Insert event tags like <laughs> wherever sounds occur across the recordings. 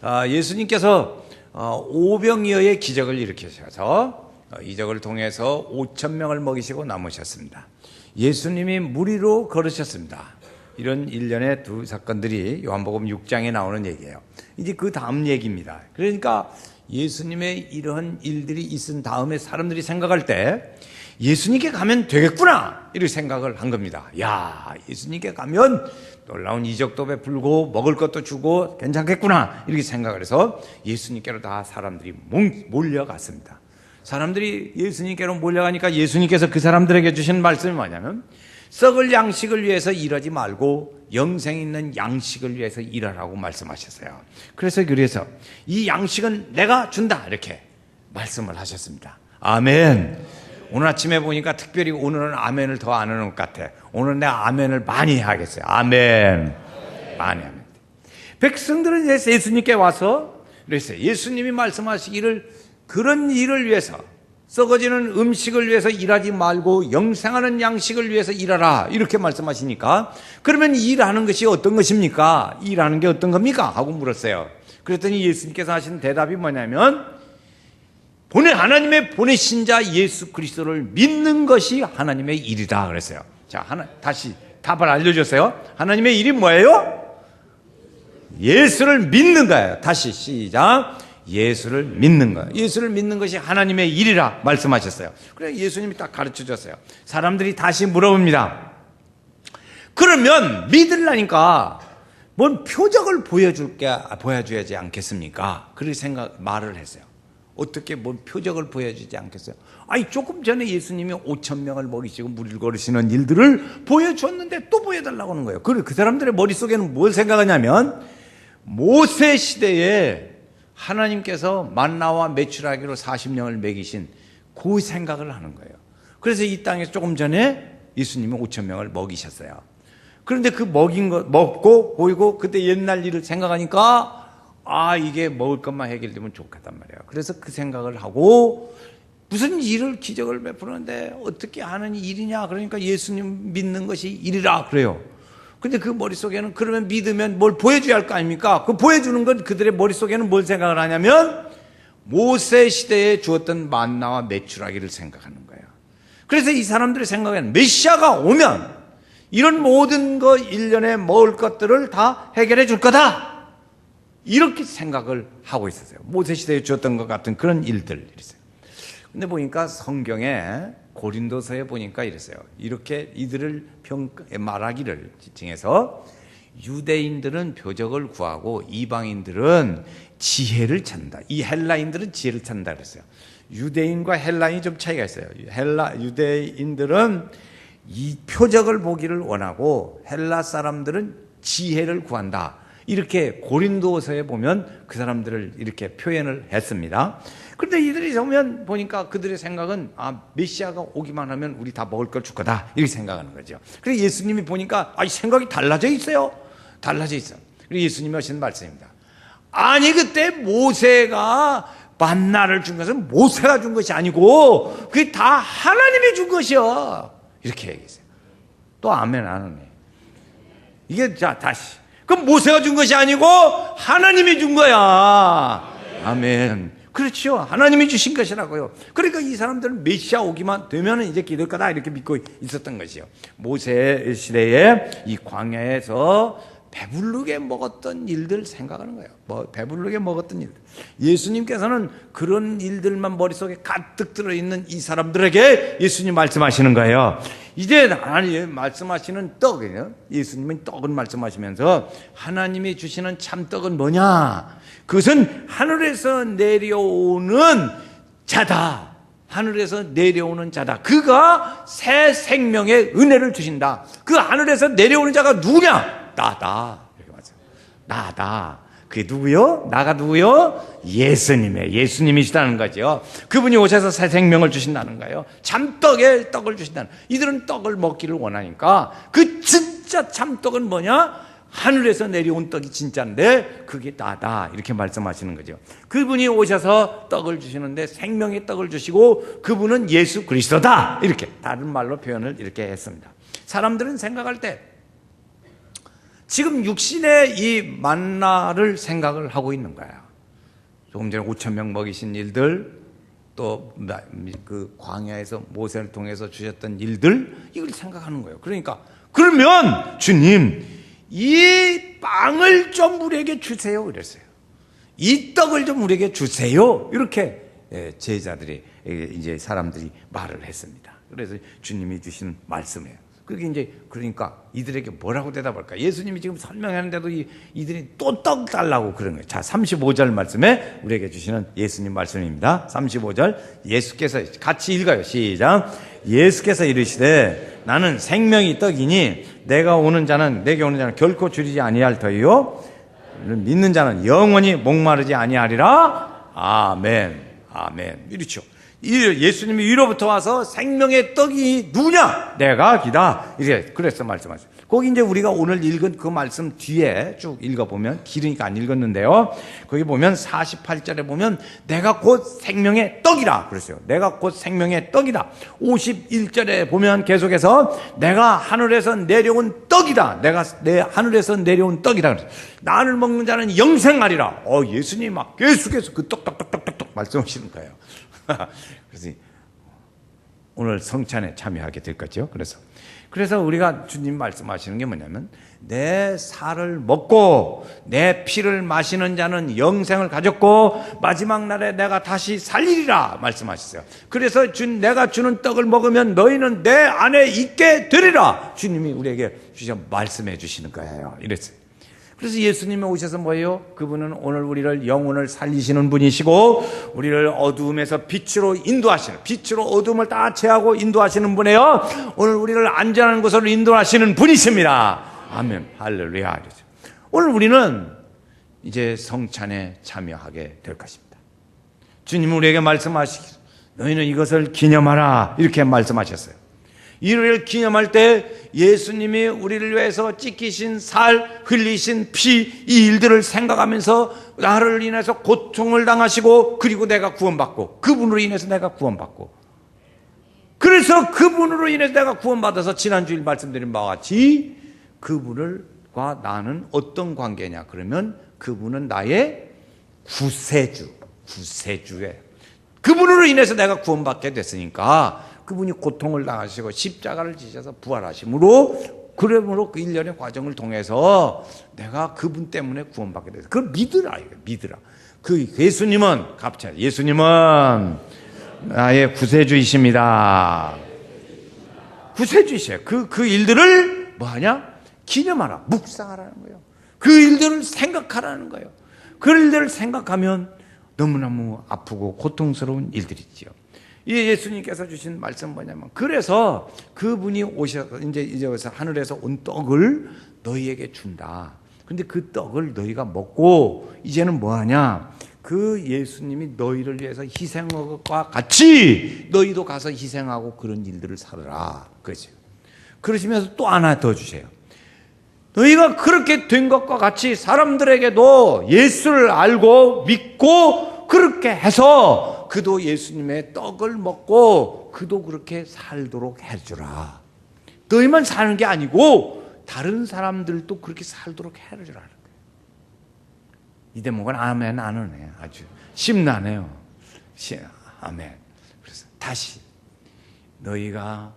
아, 예수님께서 어, 오병이어의 기적을 일으키셔서 어, 이적을 통해서 5천 명을 먹이시고 남으셨습니다. 예수님이 무리로 걸으셨습니다. 이런 일련의 두 사건들이 요한복음 6장에 나오는 얘기예요. 이제 그 다음 얘기입니다. 그러니까 예수님의 이런 일들이 있은 다음에 사람들이 생각할 때 예수님께 가면 되겠구나 이렇게 생각을 한 겁니다. 야 예수님께 가면 놀라운 이적도 베풀고 먹을 것도 주고 괜찮겠구나 이렇게 생각을 해서 예수님께로 다 사람들이 몰려갔습니다. 사람들이 예수님께로 몰려가니까 예수님께서 그 사람들에게 주신 말씀이 뭐냐면 썩을 양식을 위해서 일하지 말고 영생 있는 양식을 위해서 일하라고 말씀하셨어요. 그래서 그래서 이 양식은 내가 준다 이렇게 말씀을 하셨습니다. 아멘. 오늘 아침에 보니까 특별히 오늘은 아멘을 더 안 하는 것 같아. 오늘 내가 아멘을 많이 해야겠어요. 아멘. 많이 하면 돼. 백성들은 예수님께 와서 그랬어요. 예수님이 말씀하시기를 그런 일을 위해서 썩어지는 음식을 위해서 일하지 말고 영생하는 양식을 위해서 일하라. 이렇게 말씀하시니까 그러면 일하는 것이 어떤 것입니까? 일하는 게 어떤 겁니까? 하고 물었어요. 그랬더니 예수님께서 하신 대답이 뭐냐면 보내 하나님의 보내신 자 예수 그리스도를 믿는 것이 하나님의 일이다 그랬어요. 자, 하나 다시 답을 알려 줬어요. 하나님의 일이 뭐예요? 예수를 믿는 거예요. 다시 시작. 예수를 믿는 거예요. 예수를 믿는 것이 하나님의 일이라 말씀하셨어요. 그래 예수님이 딱 가르쳐 줬어요. 사람들이 다시 물어봅니다. 그러면 믿으려니까 뭔 표적을 보여줄 게 보여줘야지 않겠습니까? 그렇게 생각 말을 했어요. 어떻게 뭔 표적을 보여주지 않겠어요? 아니 조금 전에 예수님이 5천 명을 먹이시고 물을 걸으시는 일들을 보여줬는데 또 보여달라고 하는 거예요. 그, 그 사람들의 머릿속에는 뭘 생각하냐면 모세 시대에 하나님께서 만나와 매출하기로 40명을 먹이신 그 생각을 하는 거예요. 그래서 이 땅에서 조금 전에 예수님이 5천 명을 먹이셨어요. 그런데 그 먹인 거 먹고 보이고 그때 옛날 일을 생각하니까 아, 이게 먹을 것만 해결되면 좋겠단 말이에요. 그래서 그 생각을 하고 무슨 일을 기적을 베푸는데 어떻게 하는 일이냐? 그러니까 예수님 믿는 것이 일이라 그래요. 근데 그 머릿속에는 그러면 믿으면 뭘 보여줘야 할 거 아닙니까? 그 보여주는 건 그들의 머릿속에는 뭘 생각을 하냐면 모세 시대에 주었던 만나와 매출하기를 생각하는 거예요. 그래서 이 사람들의 생각에는 메시아가 오면 이런 모든 거 일년에 먹을 것들을 다 해결해 줄 거다. 이렇게 생각을 하고 있었어요. 모세 시대에 주었던 것 같은 그런 일들 이랬어요. 근데 보니까 성경에 고린도서에 보니까 이랬어요. 이렇게 이들을 평 말하기를 지칭해서 유대인들은 표적을 구하고 이방인들은 지혜를 찾는다. 이 헬라인들은 지혜를 찾는다 그랬어요. 유대인과 헬라인이 좀 차이가 있어요. 헬라 유대인들은 이 표적을 보기를 원하고 헬라 사람들은 지혜를 구한다. 이렇게 고린도서에 보면 그 사람들을 이렇게 표현을 했습니다. 그런데 이들이 보면 보니까 그들의 생각은 아 메시아가 오기만 하면 우리 다 먹을 걸 줄 거다 이렇게 생각하는 거죠. 그래서 예수님이 보니까 아 생각이 달라져 있어요. 달라져 있어. 그리고 예수님이 하신 말씀입니다. 아니 그때 모세가 만나를 준 것은 모세가 준 것이 아니고 그게 다 하나님이 준 것이요. 이렇게 얘기했어요. 또 아멘 안 하네. 이게 자 다시 그럼 모세가 준 것이 아니고 하나님이 준 거야. 아멘. 그렇죠. 하나님이 주신 것이라고요. 그러니까 이 사람들은 메시아 오기만 되면 이제 기댈 거다 이렇게 믿고 있었던 것이요. 모세 시대에 이 광야에서 배부르게 먹었던 일들 생각하는 거예요. 뭐 배부르게 먹었던 일들. 예수님께서는 그런 일들만 머릿속에 가득 들어 있는 이 사람들에게 예수님 말씀하시는 거예요. 이제 하나님 말씀하시는 떡이에요. 예수님은 떡을 말씀하시면서 하나님이 주시는 참떡은 뭐냐? 그것은 하늘에서 내려오는 자다. 하늘에서 내려오는 자다. 그가 새 생명의 은혜를 주신다. 그 하늘에서 내려오는 자가 누구냐? 나다. 이렇게 맞아요. 나다. 그게 누구요? 나가 누구요? 예수님의 예수님이시다는 거죠. 그분이 오셔서 새 생명을 주신다는 거예요. 참떡에 떡을 주신다는. 이들은 떡을 먹기를 원하니까 그 진짜 참떡은 뭐냐? 하늘에서 내려온 떡이 진짜인데 그게 나다 이렇게 말씀하시는 거죠. 그분이 오셔서 떡을 주시는데 생명의 떡을 주시고 그분은 예수 그리스도다 이렇게 다른 말로 표현을 이렇게 했습니다. 사람들은 생각할 때 지금 육신의 이 만나를 생각을 하고 있는 거야. 조금 전에 5천 명 먹이신 일들, 또 그 광야에서 모세를 통해서 주셨던 일들 이걸 생각하는 거예요. 그러니까 그러면 주님 이 빵을 좀 우리에게 주세요. 그랬어요. 이 떡을 좀 우리에게 주세요. 이렇게 예, 제자들이 예, 이제 사람들이 말을 했습니다. 그래서 주님이 주신 말씀이에요. 그게 이제 그러니까 이들에게 뭐라고 대답할까? 예수님이 지금 설명하는데도 이, 이들이 또 떡 달라고 그런 거예요. 자, 35절 말씀에 우리에게 주시는 예수님 말씀입니다. 35절 예수께서 같이 읽어요. 시작. 예수께서 이르시되 나는 생명이 떡이니 내가 오는 자는 내게 오는 자는 결코 줄이지 아니할 터이요 믿는 자는 영원히 목마르지 아니하리라. 아멘. 아멘. 이렇죠. 예수님이 위로부터 와서 생명의 떡이 누구냐? 내가 기다. 이렇게 그래서 말씀하셨어요. 거기 이제 우리가 오늘 읽은 그 말씀 뒤에 쭉 읽어보면 길으니까 안 읽었는데요. 거기 보면 48절에 보면 내가 곧 생명의 떡이라 그랬어요. 내가 곧 생명의 떡이다. 51절에 보면 계속해서 내가 하늘에서 내려온 떡이다. 내가 내 하늘에서 내려온 떡이다. 나를 먹는 자는 영생하리라. 어, 예수님이 막 계속해서 그 떡떡떡떡떡떡 말씀하시는 거예요. <laughs> 그래서 오늘 성찬에 참여하게 될 거죠. 그래서 그래서 우리가 주님 말씀하시는 게 뭐냐면 내 살을 먹고 내 피를 마시는 자는 영생을 가졌고 마지막 날에 내가 다시 살리리라 말씀하셨어요. 그래서 주 내가 주는 떡을 먹으면 너희는 내 안에 있게 되리라. 주님이 우리에게 주셔 말씀해 주시는 거예요. 이랬어요. 그래서 예수님이 오셔서 뭐예요? 그분은 오늘 우리를 영혼을 살리시는 분이시고 우리를 어두움에서 빛으로 인도하시는 빛으로 어두움을 다 제하고 인도하시는 분이에요. 오늘 우리를 안전한 곳으로 인도하시는 분이십니다. 아멘. 할렐루야. 오늘 우리는 이제 성찬에 참여하게 될 것입니다. 주님 우리에게 말씀하시기 너희는 이것을 기념하라 이렇게 말씀하셨어요. 이를 기념할 때 예수님이 우리를 위해서 찢기신 살, 흘리신 피, 이 일들을 생각하면서 나를 인해서 고통을 당하시고 그리고 내가 구원받고 그분으로 인해서 내가 구원받고. 그래서 그분으로 인해서 내가 구원받아서 지난주일 말씀드린 바와 같이 그분을과 나는 어떤 관계냐? 그러면 그분은 나의 구세주, 구세주에 그분으로 인해서 내가 구원받게 됐으니까 그분이 고통을 당하시고 십자가를 지셔서 부활하심으로 그러므로 그 일련의 과정을 통해서 내가 그분 때문에 구원받게 됐어. 그걸 믿으라, 이거 믿으라. 그 예수님은 갑자기 예수님은 나의 구세주이십니다. 구세주이셔요. 그, 그 일들을 뭐 하냐? 기념하라. 묵상하라는 거예요. 그 일들을 생각하라는 거예요. 그 일들을 생각하면 너무너무 아프고 고통스러운 일들이지요. 이 예수님께서 주신 말씀 뭐냐면 그래서 그분이 오셔서 이제 이제 하늘에서 온 떡을 너희에게 준다. 근데 그 떡을 너희가 먹고 이제는 뭐 하냐? 그 예수님이 너희를 위해서 희생과 같이 너희도 가서 희생하고 그런 일들을 살아라. 그죠? 그러시면서 또 하나 더 주세요. 너희가 그렇게 된 것과 같이 사람들에게도 예수를 알고 믿고 그렇게 해서 그도 예수님의 떡을 먹고 그도 그렇게 살도록 해주라. 너희만 사는 게 아니고 다른 사람들도 그렇게 살도록 거예요. 이 대목은 아멘 안 하네. 아주 심나네요. 아멘. 그래서 다시 너희가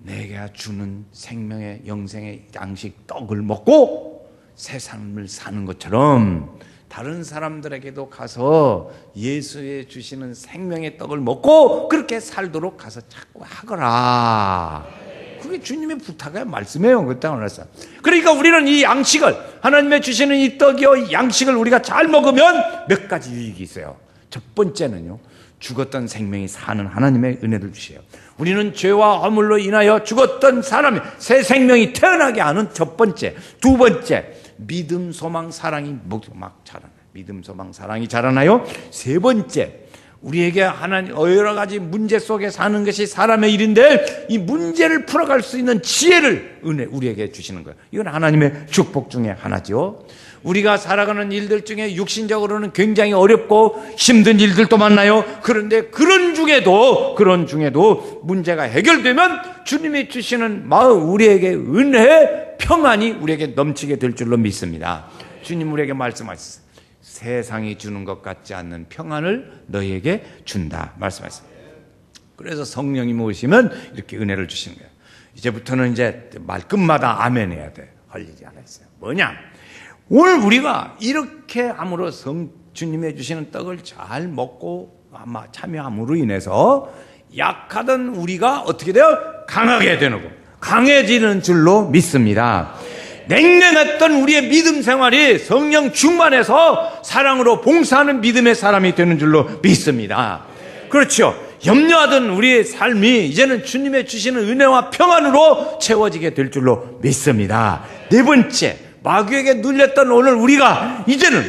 내가 주는 생명의 영생의 양식 떡을 먹고 새 삶을 사는 것처럼 다른 사람들에게도 가서 예수의 주시는 생명의 떡을 먹고 그렇게 살도록 가서 자꾸 하거라. 그게 주님의 부탁의 말씀이에요. 그 땅을 서 그러니까 우리는 이 양식을 하나님의 주시는 이 떡이요 양식을 우리가 잘 먹으면 몇 가지 유익이 있어요. 첫 번째는요. 죽었던 생명이 사는 하나님의 은혜를 주세요. 우리는 죄와 허물로 인하여 죽었던 사람이 새 생명이 태어나게 하는 첫 번째, 두 번째 믿음, 소망, 사랑이 막 자라나요. 믿음, 소망, 사랑이 자라나요. 세 번째, 우리에게 하나님 여러 가지 문제 속에 사는 것이 사람의 일인데 이 문제를 풀어갈 수 있는 지혜를 은혜 우리에게 주시는 거예요. 이건 하나님의 축복 중에 하나죠. 우리가 살아가는 일들 중에 육신적으로는 굉장히 어렵고 힘든 일들도 많나요? 그런데 그런 중에도 그런 중에도 문제가 해결되면 주님이 주시는 마음 우리에게 은혜 평안이 우리에게 넘치게 될 줄로 믿습니다. 주님 우리에게 말씀하셨어요. 세상이 주는 것 같지 않는 평안을 너희에게 준다. 말씀하셨어요. 그래서 성령이 오시면 이렇게 은혜를 주시는 거예요. 이제부터는 이제 말끝마다 아멘 해야 돼. 하나 있어요. 뭐냐? 오늘 우리가 이렇게 함으로 성, 주님이 주시는 떡을 잘 먹고 아마 참여함으로 인해서 약하던 우리가 어떻게 돼요? 강하게 되는 거. 강해지는 줄로 믿습니다. 냉랭했던 우리의 믿음 생활이 성령 충만해서 사랑으로 봉사하는 믿음의 사람이 되는 줄로 믿습니다. 그렇죠. 염려하던 우리의 삶이 이제는 주님의 주시는 은혜와 평안으로 채워지게 될 줄로 믿습니다. 네 번째, 마귀에게 눌렸던 오늘 우리가 이제는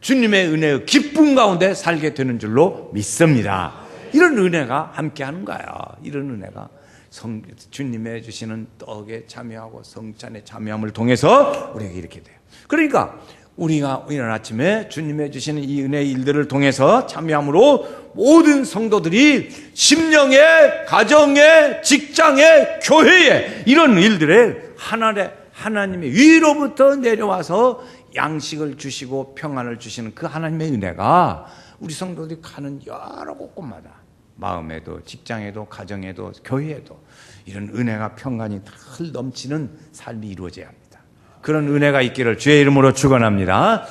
주님의 은혜의 기쁨 가운데 살게 되는 줄로 믿습니다. 이런 은혜가 함께 하는 거야. 이런 은혜가 성, 주님의 주시는 떡에 참여하고 성찬에 참여함을 통해서 우리에게 이렇게 돼요. 그러니까 우리가 이런 아침에 주님의 주시는 이 은혜의 일들을 통해서 참여함으로 모든 성도들이 심령에, 가정에, 직장에, 교회에 이런 일들에 하나의 하나님의 위로부터 내려와서 양식을 주시고 평안을 주시는 그 하나님의 은혜가 우리 성도들이 가는 여러 곳곳마다 마음에도 직장에도 가정에도 교회에도 이런 은혜가 평안이 늘 넘치는 삶이 이루어져야 합니다. 그런 은혜가 있기를 주의 이름으로 축원합니다.